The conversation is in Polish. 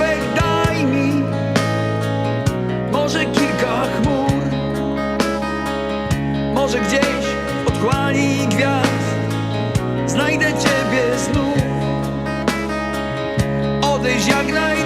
kawę daj mi Może kilka chmur. Może gdzieś w otchłani gwiazd Znajdę ciebie znów. Odejść jak naj